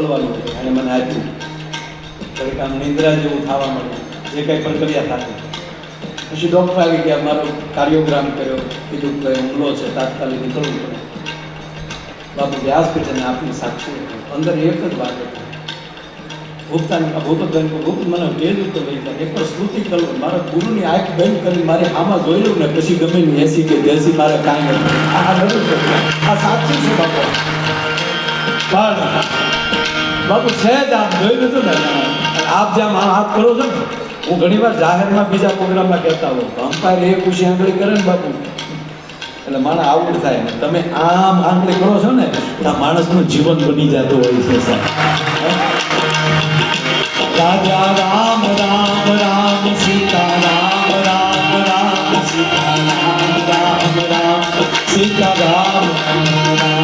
બોલવાનું અને મને આપ્યું. કંઈક આમ નિંદ્રા જેવું થવા મળ્યું જે કંઈ પ્રક્રિયા થતી પછી ડૉક્ટર આવી ગયા. મારો કાર્યોગ્રામ કર્યો. કીધું કે હુમલો છે. તાત્કાલિક નીકળવું પડે. બાપુ વ્યાસ પીઠને આપની સાક્ષી અંદર એક જ વાત હતી. ભૂપતાની ભૂપતબેન ભૂપત મને સ્ટેજ તો લઈ જાય એક વાર સ્તુતિ કરું મારા ગુરુની આંખ બંધ કરી મારી આમાં જોઈ લઉં ને પછી ગમે ને એસી કે દેસી મારે કાંઈ નથી. આ નથી આ સાચું છે બાપુ. બાપુ, છે જ આમ જોઈ લીધું ને? આપ જેમ આ હાથ કરો છો ને, હું ઘણી વાર જાહેરમાં બીજા પ્રોગ્રામમાં કહેતા હોઉં તો અમ્પાયર એ ખુશી આંગળી કરે ને બાપુ. એટલે માણસ આઉટ થાય ને, તમે આમ આંગળી કરો છો ને આ માણસનું જીવન બની જતું હોય છે, સાહેબ. રાજા રામ રામ રામ સીતા રામ રામ રામ સીતા રામ રામ રામ સીતા રામ રામ.